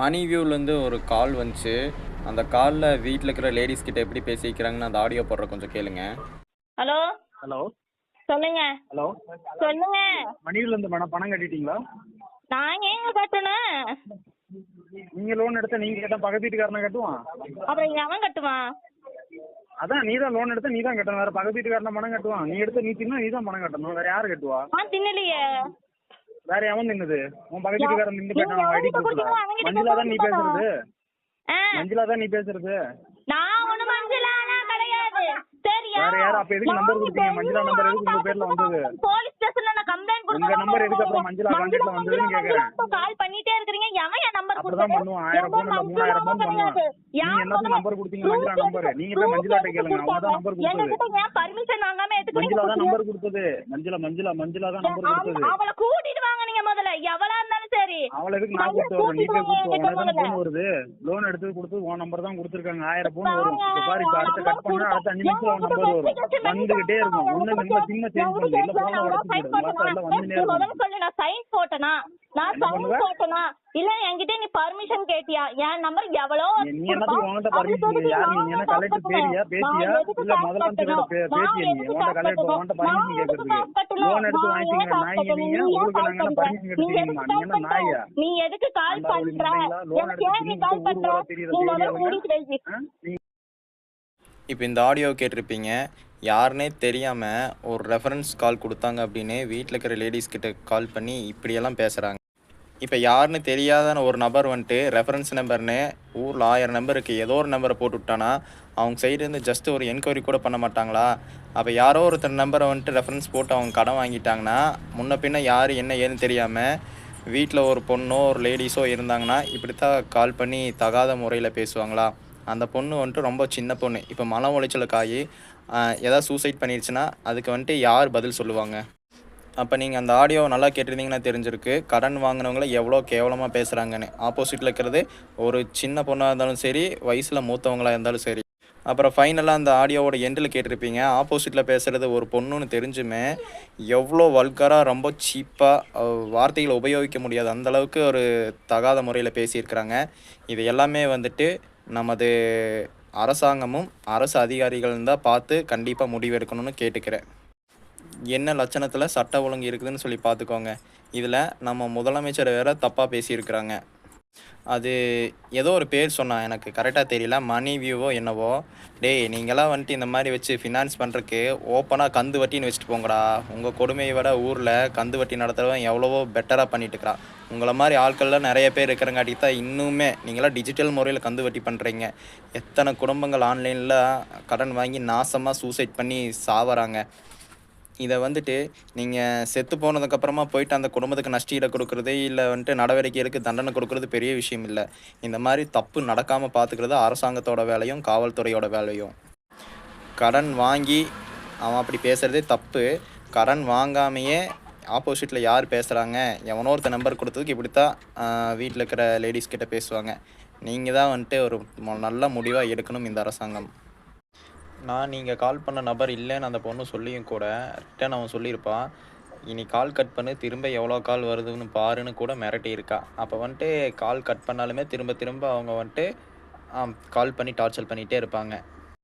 மணி வியூலேருந்து ஒரு கால் வந்துச்சு. அந்த காலில் வீட்டில் இருக்கிற லேடிஸ் கிட்ட எப்படி பேசிக்கிறாங்கன்னு அந்த ஆடியோ போடுற கொஞ்சம் கேளுங்க. ஹலோ? ஹலோ? சொல்லுங்க. ஹலோ? சொல்லுங்க. மணியில இருந்து மேடம் பணம் கட்டிட்டீங்களா? நான் ஏங்க கட்டணும் நீங்க லோன் எடுத்தா நீங்க கேட்டா பக்கத்து வீட்டுக்காரனா கட்டுவான்? அப்புறம் இங்க அவன் கட்டுவான். அதான் நீ தான் லோன் எடுத்தா நீ தான் கட்டணும். வேற பக்கத்து வீட்டுக்காரனா பணம் கட்டுவான். நீ எடுத்த நீ தின்னா நீ தான் பணம் கட்டணும். வேற யாரு கட்டுவா? நான் தின்னலையே. வேற எவன் நின்னுது? உன் பக்கத்து வீட்டுக்காரன் நின்று நீங்க போயிட்டான் ஐடி அவன்கிட்ட மஞ்சுளா தான் நீ கொடுத்தா பேசுறது? மஞ்சுளா தான் நீ பேசுறது? நான் ஒண்ணு மஞ்சளாலாம் கிடையாது. சரியா வேற யாரு? அப்ப எதுக்கு number கொடுத்தீங்க? மஞ்சுளா எதுக்கு உங்க பேர்ல வந்தது? போலீஸ் ஸ்டேஷன்ல நான் கம்ப்ளைண்ட் உங்க number எதுக்கு அப்புறம் மஞ்சுளா வந்ததுன்னு கேக்குறேன். கால் பண்ணிட்டே இருக்கீங்க எவன் என் நம்பர் அப்படிதான் பண்ணுவான் ஆயிரம் போன் இல்ல மூணாயிரம் போன் பண்ணுவான் நீங்க என்னத்துக்கு நம்பர் கொடுத்தீங்க? மஞ்சுளா நம்பர் நீங்க போய் கேளுங்க. அவங்க தான் நம்பர் கொடுத்தது. என்கிட்ட ஏன் பர்மிஷன் வாங்காம எதுக்கு மஞ்சுளா தான் நம்பர் கொடுத்தது. மஞ்சுளா மஞ்சுளா மஞ்சுளா தான் நம்பர் கொடுத்தது. அவளை கூட்டிட்டு வாங்க நீங்க முதல்ல எவளா இருந்தாலும் சரி அவளை எதுக்கு நான் கூப்பிட்டு வரணும்? கூப்பிட்டு. உனக்கு போன் வருது லோன் எடுத்து கொடுத்து உன் நம்பர் தான் கொடுத்துருக்காங்க. ஆயிரம் போன் வரும். இப்ப பாரு இப்ப அடுத்த கட் பண்ணா அடுத்த அஞ்சு நிமிஷம் உன் நம்பர் வரும். வந்துகிட்டே இருக்கும். ஒண்ணு நிமிஷம் சிம்ம சேஞ்ச் பண்ணு. இல்ல போன உடச்சு போடு மாசம் எல்லாம் வந்துனே இருக்கும் முதல்ல சொல்லு நான் சைன் போட்டனா? நான் பண்ணுவ? போட்டனா இல்ல என்கிட்ட நீ பர்மிஷன் கேட்டியா? என் நம்பர் எவ்வளோ நீ நீ என்னத்துக்கு உன்கிட்ட பர்மிஷன் யார் நீ என்ன கலெக்டர் பேரியா பேசியா இல்ல முதலமைச்சரோட பே- பேசியா நீ? உன்கிட்ட கலெக்டர் உன்கிட்ட பர்மிஷன் கேட்கறதுக்கு லோன் எடுத்து வாங்கிட்டீங்க நாய் நீங்க உங்களுக்கு நாங்க பர்மிஷன் கேட்டுருக்கீங்கம்மா நீ என்ன நாயா நீ எதுக்கு கால் பண்ற? எனக்கு ஏன் நீ கால் பண்ற? நீ முதல்ல இப்போ இந்த ஆடியோ கேட்டிருப்பீங்க. யாருனே தெரியாமல் ஒரு ரெஃபரன்ஸ் கால் கொடுத்தாங்க அப்படின்னு வீட்டில் இருக்கிற லேடிஸ்கிட்ட கால் பண்ணி இப்படியெல்லாம் பேசுகிறாங்க இப்போ யாருன்னு தெரியாத ஒரு நபர் வந்துட்டு ரெஃபரன்ஸ் நம்பர்னு ஊரில் ஆயிரம் நம்பருக்கு ஏதோ ஒரு நம்பரை போட்டு விட்டானா அவங்க சைடுலேருந்து ஜஸ்ட்டு ஒரு என்கொயரி கூட பண்ண மாட்டாங்களா? அப்போ யாரோ ஒருத்தர் நம்பரை வந்துட்டு ரெஃபரன்ஸ் போட்டு அவங்க கடன் வாங்கிட்டாங்கன்னா முன்ன பின்ன யார் என்ன ஏதுன்னு தெரியாமல் வீட்டில் ஒரு பொண்ணோ ஒரு லேடிஸோ இருந்தாங்கன்னா இப்படித்தான் கால் பண்ணி தகாத முறையில் பேசுவாங்களா? அந்த பொண்ணு வந்துட்டு ரொம்ப சின்ன பொண்ணு. இப்போ மன உளைச்சலுக்காகி எதாவது சூசைட் பண்ணிருச்சுன்னா அதுக்கு வந்துட்டு யார் பதில் சொல்லுவாங்க? அப்போ நீங்கள் அந்த ஆடியோ நல்லா கேட்டிருந்தீங்கன்னா தெரிஞ்சிருக்கு. கடன் வாங்கினவங்கள எவ்வளோ கேவலமாக பேசுகிறாங்கன்னு ஆப்போசிட்டில் இருக்கிறது ஒரு சின்ன பொண்ணாக இருந்தாலும் சரி வயசில் மூத்தவங்களாக இருந்தாலும் சரி. அப்புறம் ஃபைனலாக அந்த ஆடியோவோட எண்டில் கேட்டிருப்பீங்க. ஆப்போசிட்டில் பேசுகிறது ஒரு பொண்ணுன்னு தெரிஞ்சுமே எவ்வளோ வல்கராக ரொம்ப சீப்பாக வார்த்தைகளை உபயோகிக்க முடியாது. அந்தளவுக்கு ஒரு தகாத முறையில் பேசியிருக்கிறாங்க. இது எல்லாமே வந்துட்டு நமது அரசாங்கமும் அரசு அதிகாரிகளும் தான் பார்த்து கண்டிப்பாக முடிவெடுக்கணும்னு கேட்டுக்கிறேன். என்ன லட்சணத்தில் சட்ட ஒழுங்கு இருக்குதுன்னு சொல்லி பார்த்துக்கோங்க. இதில் நம்ம முதலமைச்சர் வேற தப்பாக பேசியிருக்கிறாங்க. அது ஏதோ ஒரு பேர் சொன்னான் எனக்கு கரெக்டாக தெரியல. மணி வியூவோ என்னவோ. டேய் நீங்களாம் வந்துட்டு இந்த மாதிரி வச்சு ஃபினான்ஸ் பண்ணுறக்கு ஓப்பனாக கந்து வட்டின்னு வச்சுட்டு போங்கடா. உங்கள் கொடுமையை விட ஊரில் கந்து வட்டி நடத்துகிறவன் எவ்வளவோ பெட்டராக பண்ணிட்டுருக்கிறான் உங்களை மாதிரி ஆட்கள்லாம் நிறைய பேர் இருக்கிறங்காட்டி தான் இன்னுமே நீங்களாம் டிஜிட்டல் முறையில் கந்து வட்டி பண்ணுறீங்க எத்தனை குடும்பங்கள் ஆன்லைனில் கடன் வாங்கி நாசமாக சூசைட் பண்ணி சாவறாங்க. இதை வந்துட்டு நீங்கள் செத்து போனதுக்கப்புறமா போயிட்டு அந்த குடும்பத்துக்கு நஷ்டீடை கொடுக்குறது இல்லை வந்துட்டு நடவடிக்கைகளுக்கு தண்டனை கொடுக்குறது பெரிய விஷயம் இல்லை. இந்த மாதிரி தப்பு நடக்காமல் பார்த்துக்கிறது அரசாங்கத்தோட வேலையும் காவல்துறையோட வேலையும். கடன் வாங்கி அவன் அப்படி பேசுகிறதே தப்பு. கடன் வாங்காமையே ஆப்போசிட்டில் யார் பேசுகிறாங்க எவனோ ஒருத்த நம்பர் கொடுத்ததுக்கு இப்படி தான் வீட்டில் இருக்கிற லேடிஸ் கிட்டே பேசுவாங்க. நீங்கள் தான் வந்துட்டு ஒரு நல்ல முடிவாக எடுக்கணும் இந்த அரசாங்கம். நான் நீங்கள் கால் பண்ண நபர் இல்லைன்னு அந்த பொண்ணு சொல்லியும் கூட ரிட்டன் அவன் சொல்லியிருப்பான் இனி கால் கட் பண்ணு திரும்ப எவ்வளோ கால் வருதுன்னு பாருன்னு கூட மிரட்டி இருக்கா அப்போ வந்துட்டு கால் கட் பண்ணாலுமே திரும்ப திரும்ப அவங்க வந்துட்டு கால் பண்ணி டார்ச்சர் பண்ணிகிட்டே இருப்பாங்க.